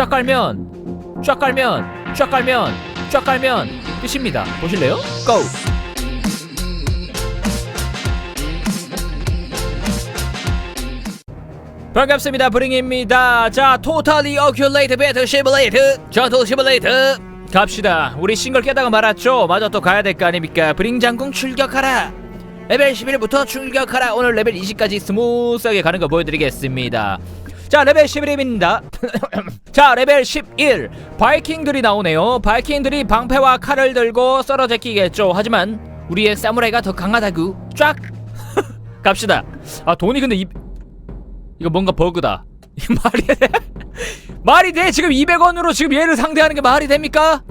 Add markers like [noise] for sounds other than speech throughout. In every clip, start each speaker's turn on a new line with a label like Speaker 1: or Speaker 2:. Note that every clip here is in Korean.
Speaker 1: 쫙 깔면 쫙 깔면 쫙 깔면 쫙 깔면 끝입니다. 보실래요? 고! 반갑습니다. 브링입니다. 자 토탈리 어큘레이트 배틀 시뮬레이트 전투 시뮬레이트 갑시다. 우리 싱글 깨다가 말았죠? 마저 또 가야 될 거 아닙니까? 브링 장궁 출격하라. 레벨 11부터 출격하라. 오늘 레벨 20까지 스무스하게 가는 거 보여드리겠습니다 자 레벨 11입니다 [coughs] 자 레벨 11 바이킹들이 나오네요 바이킹들이 방패와 칼을 들고 썰어 제끼겠죠 하지만 우리의 사무라이가 더 강하다구 쫙 [laughs] 갑시다 아 돈이 근데 이, 이거 뭔가 버그다. [laughs] 말이 돼? [laughs] 말이 돼? 지금 200원으로 지금 얘를 상대하는 게 말이 됩니까?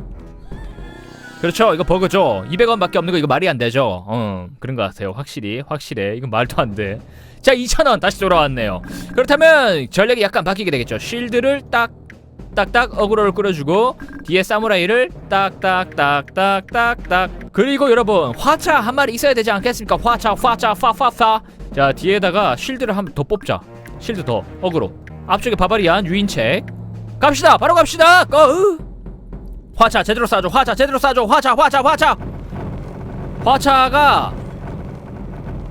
Speaker 1: 그렇죠. 이거 버그죠. 200원밖에 없는 거 이거 말이 안 되죠. 어, 그런 것 같아요. 확실히, 확실해. 이건 말도 안 돼. 자, 2,000원 다시 돌아왔네요. 그렇다면 전략이 약간 바뀌게 되겠죠. 쉴드를 딱 딱딱 어그로를 끌어주고 뒤에 사무라이를 딱딱딱딱딱딱 그리고 여러분 화차 한 마리 있어야 되지 않겠습니까? 화차 화차 파파파 자 뒤에다가 쉴드를 한 번 더 뽑자 실드 더 어그로 앞쪽에 바바리안 유인책 갑시다 바로 갑시다 고 화차 제대로 쏴줘 화차 제대로 쏴줘 화차 화차 화차. 화차가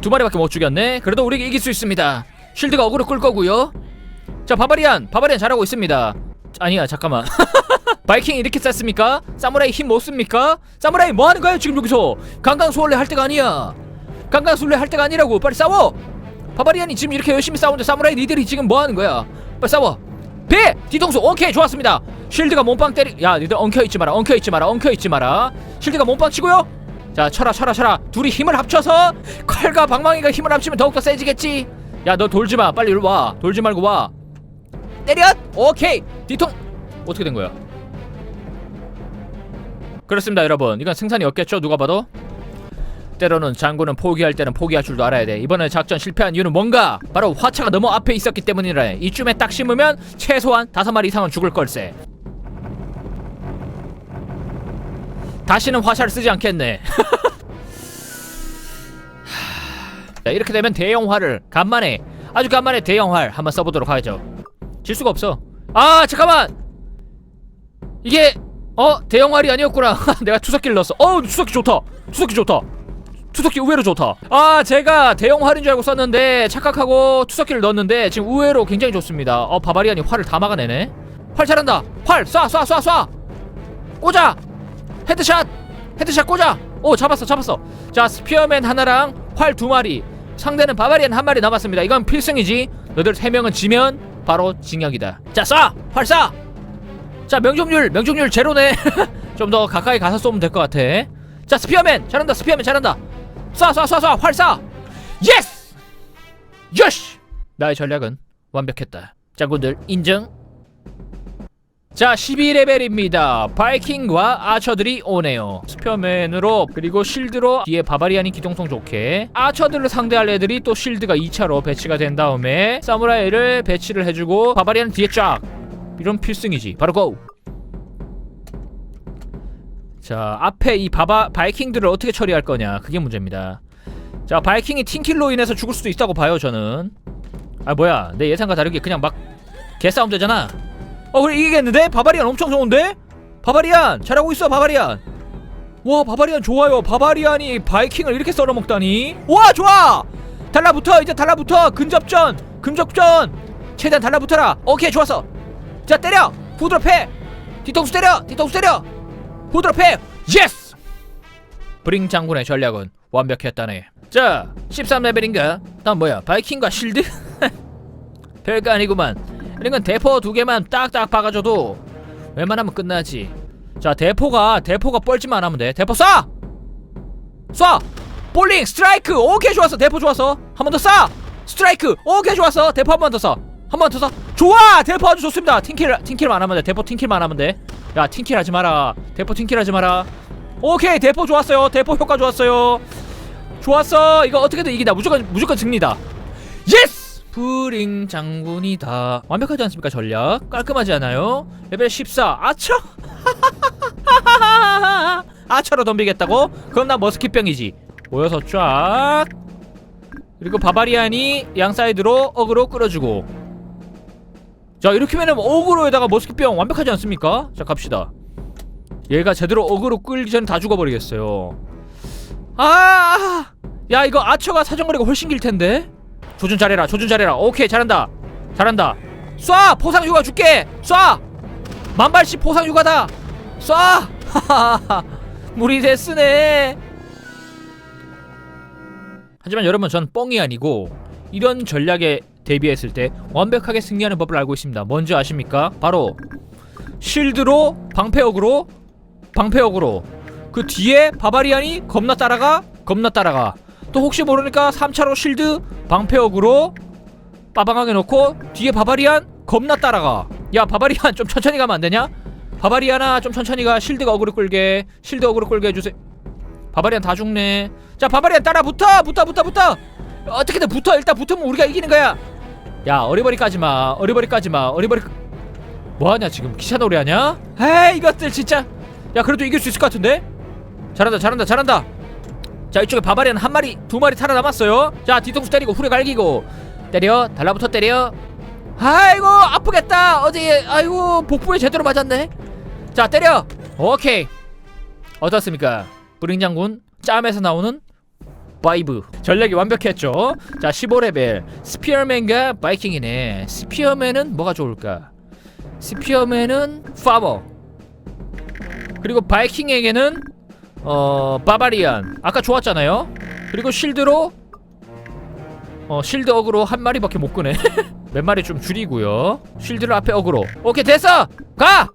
Speaker 1: 두 마리밖에 못 죽였네. 그래도 우리 이길 수 있습니다. 쉴드가 어그로 끌 거고요. 자 바바리안 바바리안 잘하고 있습니다. 아니야 잠깐만. [laughs] 바이킹 이렇게 쐈습니까? 사무라이 힘 못 씁니까? 사무라이 뭐 하는 거야 지금 여기서? 강강수월래 할 때가 아니야. 강강술래 할 때가 아니라고. 빨리 싸워! 바바리안이 지금 이렇게 열심히 싸우는데 사무라이 니들이 지금 뭐 하는 거야? 빨리 싸워. 배! 뒤통수. 오케이 좋았습니다 쉴드가 몸빵 때리 야 니들 엉켜있지 마라 엉켜있지 마라 엉켜있지 마라. 쉴드가 몸빵 치고요. 자 쳐라 쳐라 쳐라. 둘이 힘을 합쳐서 칼과 방망이가 힘을 합치면 더욱더 세지겠지. 야 너 돌지마. 빨리 이리 와. 돌지 말고 와. 때려 오케이. 뒤통. 어떻게 된 거야? 그렇습니다 여러분. 이건 생산이 없겠죠? 누가 봐도? 때로는 장군은 포기할 때는 포기할 줄도 알아야 돼. 이번에 작전 실패한 이유는 뭔가? 바로 화차가 너무 앞에 있었기 때문이래. 이쯤에 딱 심으면 최소한 다섯 마리 이상은 죽을 걸세. 다시는 화차를 쓰지 않겠네. [laughs] 자, 이렇게 되면 대형화를 간만에 아주 간만에 대형활 한번 써보도록 하죠. 질 수가 없어. 아 잠깐만. 이게 어 대형활이 아니었구나. [laughs] 내가 투석기를 넣었어. 어 투석기 좋다. 투석기 좋다. 투석기 의외로 좋다. 아, 제가 대형 활인 줄 알고 썼는데 착각하고 투석기를 넣었는데 지금 의외로 굉장히 좋습니다. 어, 바바리안이 활을 다 막아내네. 활 잘한다. 활 쏴, 쏴, 쏴, 쏴. 꽂아. 헤드샷. 헤드샷 꽂아. 오, 잡았어, 잡았어. 자, 스피어맨 하나랑 활 두 마리. 상대는 바바리안 한 마리 남았습니다. 이건 필승이지. 너들 세 명은 지면 바로 징역이다. 자, 쏴. 활 쏴. 자, 명중률, 명중률 제로네. [laughs] 좀 더 가까이 가서 쏘면 될 것 같아. 자, 스피어맨 잘한다. 스피어맨 잘한다. 쏴 쏴 쏴 쏴 활 쏴! 예스! 예시! 나의 전략은 완벽했다. 장군들 인정. 자 12레벨입니다. 바이킹과 아처들이 오네요. 스피어맨으로 그리고 실드로 뒤에 바바리안이 기동성 좋게 아처들을 상대할 애들이 또 실드가 2차로 배치가 된 다음에 사무라이를 배치를 해주고 바바리안 뒤에 쫙 이런 필승이지. 바로 고! 자 앞에 이 바바 바이킹들을 어떻게 처리할 거냐 그게 문제입니다 자 바이킹이 팀킬로 인해서 죽을 수도 있다고 봐요 저는 아 뭐야 내 예상과 다르게 그냥 막 개싸움 되잖아 어 그래 이기겠는데? 바바리안 엄청 좋은데? 바바리안 잘하고 있어 바바리안. 와 바바리안 좋아요. 바바리안이 바이킹을 이렇게 썰어먹다니. 와 좋아! 달라붙어 이제 달라붙어. 근접전 근접전. 최대한 달라붙어라. 오케이 좋았어. 자 때려. 후드로 패. 뒤통수 때려. 뒤통수 때려. 후드럽해 예스 브링 장군의 전략은 완벽했다네. 자 13레벨인가? 난 뭐야 바이킹과 실드? [laughs] 별거 아니구만 건 대포 두 개만 딱딱 박아줘도 웬만하면 끝나지. 자 대포가 대포가 뻘짓만 하면 돼. 대포 쏴! 쏴! 볼링 스트라이크! 오케이 좋았어. 대포 좋았어. 한 번 더 쏴! 스트라이크! 오케이 좋았어. 대포 한 번 더 쏴! 한 번 더 쏴! 좋아! 대포 아주 좋습니다. 팀킬 팀킬만 하면 돼. 대포 팀킬만 하면 돼. 야 팀킬 하지 마라. 대포 팀킬 하지 마라. 오케이 대포 좋았어요. 대포 효과 좋았어요. 좋았어. 이거 어떻게든 이기다. 무조건 무조건 승리다. 예스 브링 장군이다. 완벽하지 않습니까 전략? 깔끔하지 않아요? 레벨 14 아처? [laughs] 아처로 덤비겠다고? 그럼 나 머스킷병이지. 모여서 쫙. 그리고 바바리안이 양 사이드로 어그로 끌어주고. 자 이렇게면은 어그로에다가 머스키병 완벽하지 않습니까? 자 갑시다. 얘가 제대로 어그로 끌기 전에 다 죽어버리겠어요. 아! 야 이거 아처가 사정거리가 훨씬 길 텐데 조준 잘해라 조준 잘해라. 오케이 잘한다. 잘한다. 쏴! 포상 휴가 줄게. 쏴! 만발씩 포상 휴가다. 쏴! 하하하 무리 됐으네. 하지만 여러분 전 뻥이 아니고 이런 전략에 대비했을 때 완벽하게 승리하는 법을 알고 있습니다. 뭔지 아십니까? 바로 실드로 방패역으로 방패역으로. 그 뒤에 바바리안이 겁나 따라가 겁나 따라가 또 혹시 모르니까 3차로 실드 방패역으로 빠방하게 놓고 뒤에 바바리안 겁나 따라가. 야 바바리안 좀 천천히 가면 안 되냐? 바바리안아 좀 천천히 가. 실드가 어그로 끌게. 실드 어그로 끌게 해주세요. 바바리안 다 죽네. 자 바바리안 따라 붙어! 붙어 붙어 붙어! 어떻게든 붙어. 일단 붙으면 우리가 이기는 거야. 야 어리버리 까지마. 어리버리 까지마. 어리버리 까- 뭐하냐 지금? 기차 놀이 하냐? 에이 이것들 진짜. 야 그래도 이길 수 있을 것 같은데? 잘한다 잘한다 잘한다 자 이쪽에 바바리안 한 마리 두 마리 살아남았어요. 자 뒤통수 때리고 후레 갈기고. 때려 달라붙어 때려. 아이고 아프겠다. 어제 아이고 복부에 제대로 맞았네. 자 때려. 오케이. 어떻습니까? 브링 장군 짬에서 나오는 바이브. 전략이 완벽했죠. 자 15레벨. 스피어맨과 바이킹이네. 스피어맨은 뭐가 좋을까? 스피어맨은 파버 그리고 바이킹에게는 어 바바리안. 아까 좋았잖아요. 그리고 실드로 어 실드 어그로 한 마리밖에 못 끄네. [laughs] 몇 마리 좀 줄이고요. 실드를 앞에 어그로. 오케이 됐어! 가!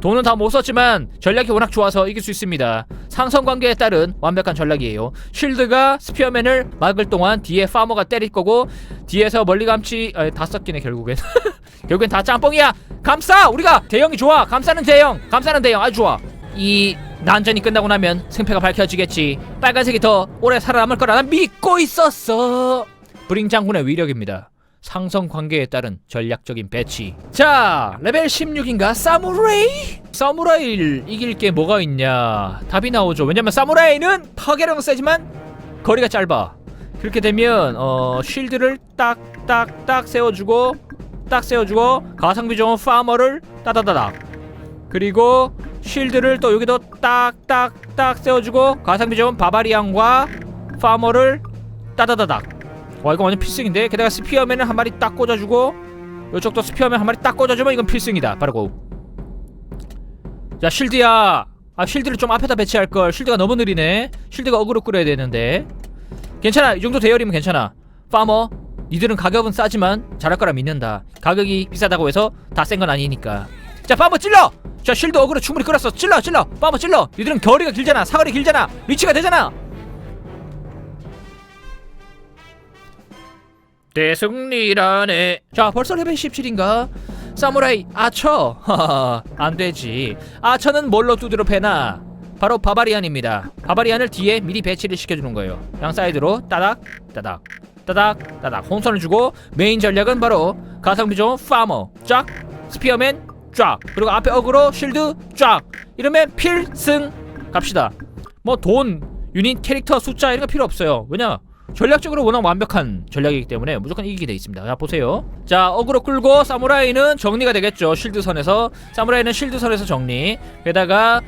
Speaker 1: 돈은 다 못 썼지만 전략이 워낙 좋아서 이길 수 있습니다. 상성 관계에 따른 완벽한 전략이에요. 실드가 스피어맨을 막을 동안 뒤에 파머가 때릴 거고 뒤에서 멀리 감치 아, 다 썼기네 결국엔. [laughs] 결국엔 다 짬뽕이야! 감싸! 우리가 대형이 좋아! 감싸는 대형! 감싸는 대형! 아주 좋아! 이 난전이 끝나고 나면 승패가 밝혀지겠지. 빨간색이 더 오래 살아남을 거라 난 믿고 있었어. 브링 장군의 위력입니다. 상성 관계에 따른 전략적인 배치. 자 레벨 16인가? 사무라이? 사무라이를 이길 게 뭐가 있냐? 답이 나오죠. 왜냐면 사무라이는 파괴력은 세지만 거리가 짧아. 그렇게 되면 어 쉴드를 딱딱딱 세워주고 딱 세워주고 가성비 좋은 파머를 따다다닥. 그리고 쉴드를 또 여기도 딱딱딱 세워주고 가성비 좋은 바바리안과 파머를 따다다닥. 와 이거 완전 필승인데? 게다가 스피어맨을 한 마리 딱 꽂아주고 이쪽도 스피어맨 한 마리 딱 꽂아주면 이건 필승이다. 빠르고 자 쉴드야. 아 쉴드를 좀 앞에다 배치할걸. 쉴드가 너무 느리네. 쉴드가 어그로 끌어야 되는데. 괜찮아. 이 정도 대열이면 괜찮아. 파머 니들은 가격은 싸지만 잘할 거라 믿는다. 가격이 비싸다고 해서 다 센 건 아니니까 자 파머 찔러! 자 쉴드 어그로 충분히 끌었어. 찔러 찔러! 파머 찔러! 니들은 겨울이가 길잖아. 사거리 길잖아. 리치가 되잖아. 대승리라네. 자 벌써 레벨 17인가? 사무라이 아처! [laughs] 하하 안되지. 아처는 뭘로 두드려 패나? 바로 바바리안입니다. 바바리안을 뒤에 미리 배치를 시켜주는 거예요. 양 사이드로 따닥 따닥 따닥 따닥. 홍선을 주고 메인 전략은 바로 가성비 좋은 파머. 쫙. 스피어맨 쫙 그리고 앞에 어그로 쉴드 쫙 이러면 필승 갑시다 뭐 돈 유닛 캐릭터 숫자 이런 거 필요 없어요 왜냐 전략적으로 워낙 완벽한 전략이기 때문에 무조건 이기게 돼 있습니다. 자 보세요. 자 어그로 끌고 사무라이는 정리가 되겠죠. 실드 선에서 사무라이는 실드 선에서 정리. 게다가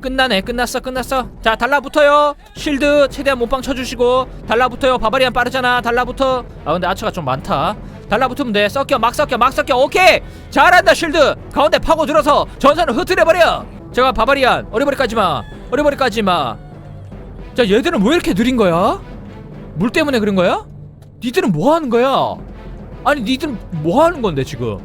Speaker 1: 끝나네. 끝났어. 끝났어. 자 달라붙어요. 실드 최대한 몸빵 쳐주시고 달라붙어요. 바바리안 빠르잖아. 달라붙어. 아 근데 아처가 좀 많다. 달라붙으면 돼. 섞여 막 섞여 막 섞여. 오케이. 잘한다 실드. 가운데 파고 들어서 전선을 흐트려 버려. 제가 바바리안 어리버리까지 마. 어리버리까지 마. 자 얘들은 왜 이렇게 느린 거야? 물 때문에 그런 거야? 니들은 뭐 하는 거야? 아니 니들은 뭐 하는 건데 지금?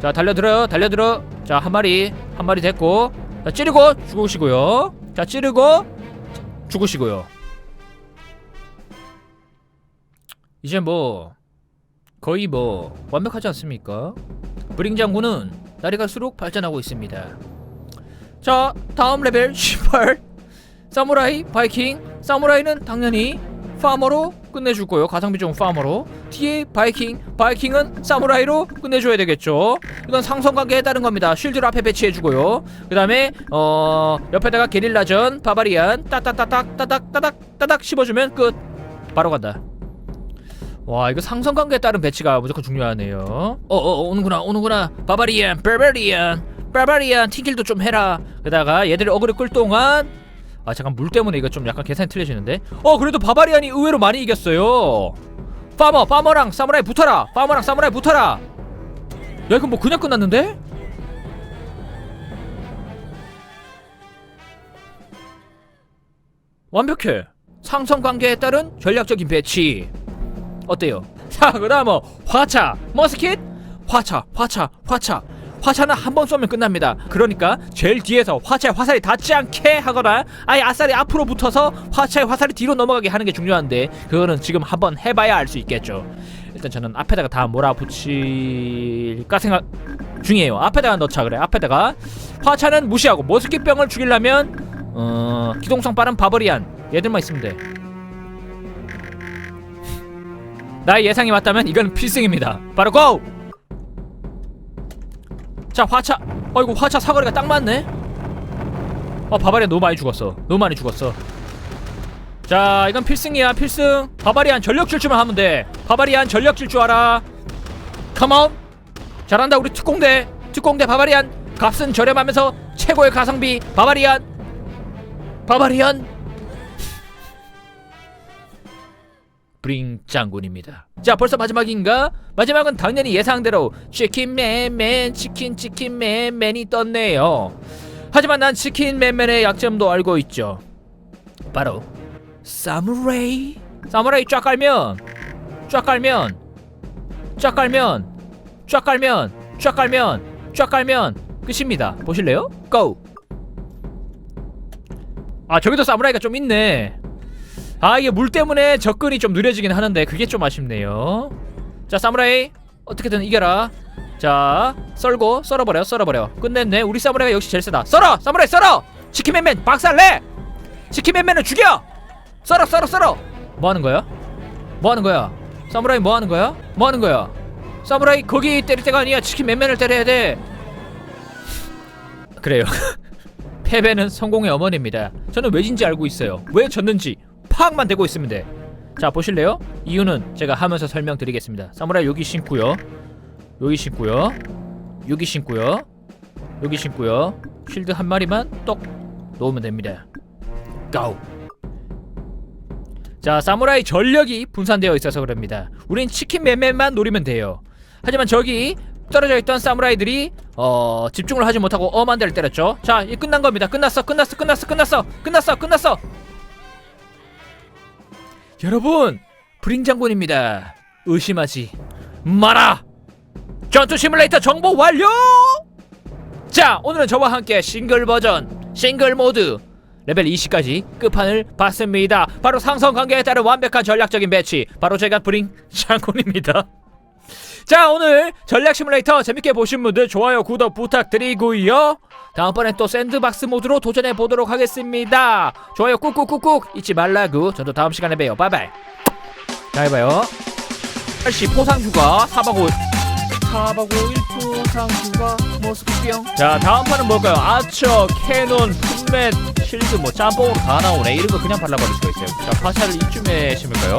Speaker 1: 자 달려들어요 달려들어 자 한 마리 한 마리 됐고 자 찌르고 죽으시고요 자 찌르고 죽으시고요 이제 뭐 거의 뭐 완벽하지 않습니까? 브링 장군은 날이 갈수록 발전하고 있습니다 자 다음 레벨 [laughs] 18 사무라이 바이킹 사무라이는 당연히 파머로 끝내줄 거예요. 가성비 좋은 파머로. 뒤에 바이킹, 바이킹은 사무라이로 끝내줘야 되겠죠. 이건 상성관계에 따른 겁니다. 쉴드를 앞에 배치해주고요. 그 다음에 어 옆에다가 게릴라전, 바바리안 따따따딱 따닥 따닥 따닥 씹어주면 끝. 바로 간다. 와 이거 상성관계에 따른 배치가 무조건 중요하네요. 어어 오는구나 오는구나. 바바리안 바바리안 바바리안 팅킬도 좀 해라. 게다가 얘들이 어그를 끌 동안 아 잠깐 물 때문에 이거 좀 약간 계산이 틀려지는데. 어 그래도 바바리안이 의외로 많이 이겼어요. 파머 파머랑 사무라이 붙어라. 파머랑 사무라이 붙어라. 야 이거 뭐 그냥 끝났는데? 완벽해. 상성관계에 따른 전략적인 배치 어때요? 자 그다음 뭐 화차. 머스킷? 화차 화차 화차. 화차는 한 번 쏘면 끝납니다. 그러니까 제일 뒤에서 화차에 화살이 닿지 않게 하거나 아예 아싸리 앞으로 붙어서 화차에 화살이 뒤로 넘어가게 하는 게 중요한데 그거는 지금 한번 해봐야 알 수 있겠죠. 일단 저는 앞에다가 다 몰아붙일까 생각 중이에요. 앞에다가 넣자 그래. 앞에다가 화차는 무시하고 머스킷병을 죽이려면 어 기동성 빠른 바버리안 얘들만 있으면 돼 나의 예상이 맞다면 이건 필승입니다. 바로 고! 자 화차. 어이구 화차 사거리가 딱 맞네. 어 바바리안 너무 많이 죽었어. 너무 많이 죽었어. 자 이건 필승이야 필승. 바바리안 전력 질주만 하면 돼. 바바리안 전력 질주 알아. 컴온 잘한다 우리 특공대. 특공대 바바리안. 값은 저렴하면서 최고의 가성비 바바리안. 바바리안 브링 장군입니다. 자, 벌써 마지막인가? 마지막은 당연히 예상대로 치킨맨맨 치킨 치킨맨맨이 떴네요. 하지만 난 치킨맨맨의 약점도 알고 있죠. 바로 사무라이. 사무라이 쫙 깔면 쫙 깔면 쫙 깔면 쫙 깔면 쫙 깔면 쫙 깔면 끝입니다. 보실래요? 고! 아, 저기도 사무라이가 좀 있네. 아 이게 물 때문에 접근이 좀 느려지긴 하는데 그게 좀 아쉽네요. 자 사무라이 어떻게든 이겨라. 자 썰고 썰어버려 썰어버려. 끝냈네. 우리 사무라이가 역시 제일 세다. 썰어! 사무라이 썰어! 치킨맨맨 박살내! 치킨맨맨을 죽여! 썰어 썰어 썰어! 뭐하는 거야? 뭐하는 거야? 사무라이 뭐하는 거야? 뭐하는 거야? 사무라이 거기 때릴 때가 아니야. 치킨맨맨을 때려야 돼. 그래요. [laughs] 패배는 성공의 어머니입니다. 저는 왜진지 알고 있어요? 왜 졌는지 파악만 되고 돼. 자 보실래요? 이유는 제가 하면서 설명드리겠습니다. 사무라이 여기 신고요. 여기 신고요. 여기 신고요. 여기 신고요. 쉴드 한 마리만 똑 놓으면 됩니다. 고! 자 사무라이 전력이 분산되어 있어서 그럽니다. 우린 치킨 맨맨만 노리면 돼요. 하지만 저기 떨어져 있던 사무라이들이 어 집중을 하지 못하고 엄한 데를 때렸죠. 자, 이 끝난 겁니다. 끝났어, 끝났어, 끝났어, 끝났어, 끝났어, 끝났어. 여러분 브링 장군입니다. 의심하지 마라! 전투 시뮬레이터 정보 완료! 자 오늘은 저와 함께 싱글 버전 싱글 모드 레벨 20까지 끝판을 봤습니다. 바로 상성 관계에 따른 완벽한 전략적인 배치. 바로 제가 브링 장군입니다 자 오늘 전략 시뮬레이터 재밌게 보신 분들 좋아요 구독 부탁드리고요. 다음번엔 또 샌드박스 모드로 도전해 보도록 하겠습니다. 좋아요 꾹꾹꾹꾹 잊지 말라고. 저도 다음 시간에 봬요. 바이바이. 잘 봐요. 8시 포상주가 4박 5일. 4박 5일 포상주가 모스크병 자 다음 판은 뭘까요? 아처 캐논 풋맷 실드 뭐 짬뽕으로 다 나오네. 이런 거 그냥 발라버릴 수가 있어요. 자 파샤를 이쯤에 심을까요